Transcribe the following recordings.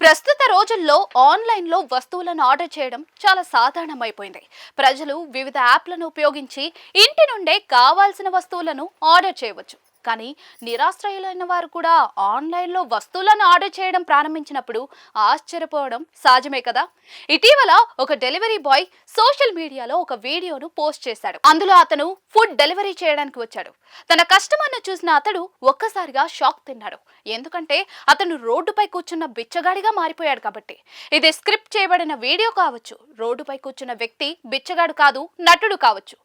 ప్రస్తుత రోజుల్లో ఆన్లైన్లో వస్తువులను ఆర్డర్ చేయడం చాలా సాధారణమైపోయింది. ప్రజలు వివిధ యాప్లను ఉపయోగించి ఇంటి నుండే కావాల్సిన వస్తువులను ఆర్డర్ చేయవచ్చు. కానీ నిరాశ్రయులైన వారు కూడా ఆన్లైన్లో వస్తువులను ఆర్డర్ చేయడం ప్రారంభించినప్పుడు ఆశ్చర్యపోవడం సహజమే కదా? ఇటీవల ఒక డెలివరీ బాయ్ సోషల్ మీడియాలో ఒక వీడియోను పోస్ట్ చేశాడు. అందులో అతను ఫుడ్ డెలివరీ చేయడానికి వచ్చాడు. తన కస్టమర్ను చూసిన అతడు ఒక్కసారిగా షాక్ తిన్నాడు. ఎందుకంటే అతను రోడ్డుపై కూర్చున్న బిచ్చగాడిగా మారిపోయాడు కాబట్టి. ఇది స్క్రిప్ట్ చేయబడిన వీడియో కావచ్చు రోడ్డుపై కూర్చున్న వ్యక్తి బిచ్చగాడు కాదు నటుడు కావచ్చు.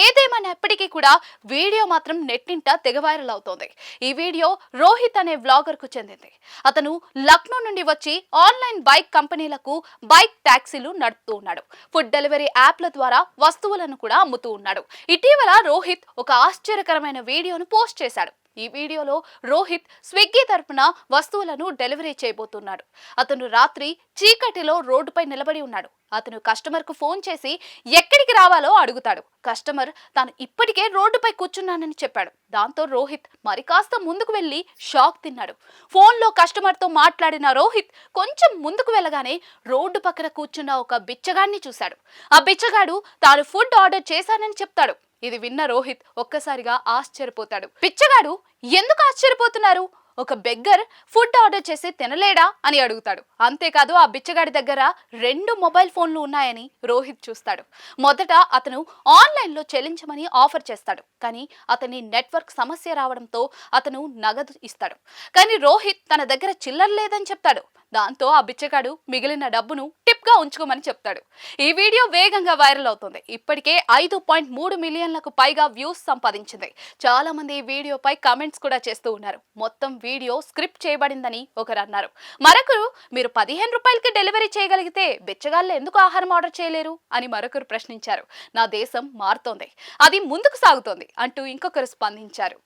ఏదేమైనప్పటికీ కూడా వీడియో మాత్రం నెట్టింట తెగవారు వైరల్ అవుతోంది ఈ వీడియో రోహిత్ అనే వ్లాగర్కు చెందింది. అతను లక్నో నుండి వచ్చి ఆన్లైన్ బైక్ కంపెనీలకు బైక్ ట్యాక్సీలు నడుపుతూ ఉన్నాడు. ఫుడ్ డెలివరీ యాప్ల ద్వారా వస్తువులను కూడా అమ్ముతూ ఉన్నాడు. ఇటీవల రోహిత్ ఒక ఆశ్చర్యకరమైన వీడియోను పోస్ట్ చేశాడు. ఈ వీడియోలో రోహిత్ స్విగ్గీ తరపున వస్తువులను డెలివరీ చేయబోతున్నాడు. అతను రాత్రి చీకటిలో రోడ్డుపై నిలబడి ఉన్నాడు. అతను కస్టమర్కు ఫోన్ చేసి ఎక్కడికి రావాలో అడుగుతాడు. కస్టమర్ తాను ఇప్పటికే రోడ్డుపై కూర్చున్నానని చెప్పాడు. దాంతో రోహిత్ మరి కాస్త ముందుకు వెళ్ళి షాక్ తిన్నాడు. ఫోన్లో కస్టమర్తో మాట్లాడిన రోహిత్ కొంచెం ముందుకు వెళ్ళగానే రోడ్డు పక్కన కూర్చున్న ఒక బిచ్చగాడిని చూశాడు. ఆ బిచ్చగాడు తాను ఫుడ్ ఆర్డర్ చేశానని చెప్తాడు. ఇది విన్న రోహిత్ ఒక్కసారిగా ఆశ్చర్యపోతాడు. పిచ్చగాడు ఎందుకు ఆశ్చర్యపోతున్నారు? ఒక బెగ్గర్ ఫుడ్ ఆర్డర్ చేసి తినలేడా? అని అడుగుతాడు. అంతేకాదు ఆ బిచ్చగాడి దగ్గర రెండు మొబైల్ ఫోన్లు ఉన్నాయని రోహిత్ చూస్తాడు. మొదట అతను ఆన్లైన్లో చెల్లించమని ఆఫర్ చేస్తాడు. కానీ అతని నెట్వర్క్ సమస్య రావడంతో అతను నగదు ఇస్తాడు. కానీ రోహిత్ తన దగ్గర చిల్లర లేదని చెప్తాడు. దాంతో ఆ బిచ్చగాడు మిగిలిన డబ్బును టిప్గా ఉంచుకోమని చెప్తాడు. ఈ వీడియో వేగంగా వైరల్ అవుతుంది. ఇప్పటికే ఐదు పాయింట్ మూడు మిలియన్లకు పైగా వ్యూస్ సంపాదించింది. చాలా మంది ఈ వీడియోపై కామెంట్స్ కూడా చేస్తూ ఉన్నారు. మొత్తం వీడియో స్క్రిప్ట్ చేయబడిందని ఒకరు అన్నారు. మరొకరు మీరు పదిహేను రూపాయలకి డెలివరీ చేయగలిగితే బిచ్చగాళ్ళు ఎందుకు ఆహారం ఆర్డర్ చేయలేరు? అని మరొకరు ప్రశ్నించారు. నా దేశం మారుతోంది. అది ముందుకు సాగుతోంది అంటూ ఇంకొకరు స్పందించారు.